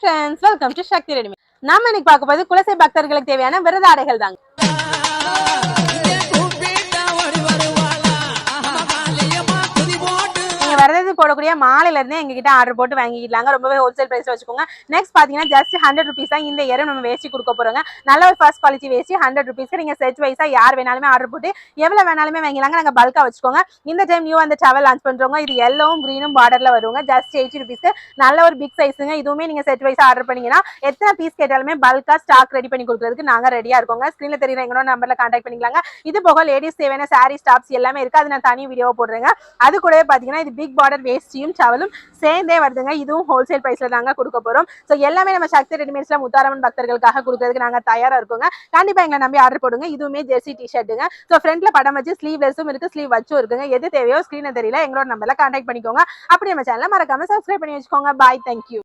Friends welcome to Shakti readymade நாம இன்னைக்கு பார்க்க போது குலசை பக்தர்களுக்கு தேவையான விரத ஆடைகள் தாங்க. நீங்க வரது போடக்கூடிய மாலையில இருந்தே எங்ககிட்ட ஆர்டர் போட்டு வாங்கிக்கலாங்க. ரொம்பவே ஹோல்சேல் பிரைஸ்ல வச்சுக்கோங்க. நெக்ஸ்ட் பாத்தீங்கன்னா ஜஸ்ட் ஹண்ட்ரட் ருபீஸ் தான் இந்த இயரும் நம்ம வேஸ்ட் கொடுக்க போறோங்க. நல்ல ஒரு ஃபர்ஸ்ட் குவாலிட்டி வேஸ்ட் ஹண்ட்ரட் ருபீஸ்க்கு நீங்க செட் வைஸா யார் வேணாலுமே ஆர்டர் போட்டு எவ்வளவு வேணாலுமே வாங்கிலாங்க நாங்க பல்கா வச்சுக்கோங்க. இந்த டைம் நியூ அந்த டவல் லான்ச் பண்றோங்க இது எல்லோவும் கிரீனும் பார்டர்ல வருவாங்க ஜஸ்ட் எயிட்டி ருபீஸ்க்கு நல்ல ஒரு பிக் சைஸுங்க இதுவுமே நீங்க செட் வைஸ் ஆர்டர் பண்ணீங்கன்னா எத்தனை பீஸ் கேட்டாலுமே பல்கா ஸ்டாக் ரெடி பண்ணி கொடுக்கறதுக்கு நாங்க ரெடியா இருக்கோங்க. ஸ்கிரீன்ல தெரியுற எங்களோட நம்பர்ல கான்டாக்ட் பண்ணிக்கலாங்க. இது போக லேடிஸ் தேவையான சாரி ஸ்டாப்ஸ் எல்லாமே இருக்கு. அது நான் தனி வீடியோ போடுறேங்க. அது கூடவே பாத்தீங்கன்னா இது பிக் பார்டர் வேஸ்டியும் டவலும் சேர்ந்தே வருதுங்க. இதுவும் ஹோல்சேல் பிரைஸ்ல தாங்க கொடுக்க போறோம். ஸோ எல்லாமே நம்ம சக்தி ரெடிமேட்ஸ்ல முத்தாரம்மன் பக்தர்களுக்காக கொடுக்கறதுக்கு நாங்க தயாரா இருக்கோங்க. கண்டிப்பா எங்களை நம்பி ஆர்டர் போடுங்க. இதுவுமே ஜெர்சி டிஷர்ட்டுங்க ஸோ ஃப்ரண்ட்ல படம் வச்சு ஸ்லீவ்லெஸ்ஸும் இருக்கு ஸ்லீவ் வச்சும் இருக்குங்க. எது தேவையோ ஸ்க்ரீனை தெரியல எங்களோட நம்பர்ல கான்டாக்ட் பண்ணிக்கோங்க. அப்படி நம்ம சேனலை மறக்காம சப்ஸ்கிரைப் பண்ணி வச்சுக்கோங்க. Bye thank you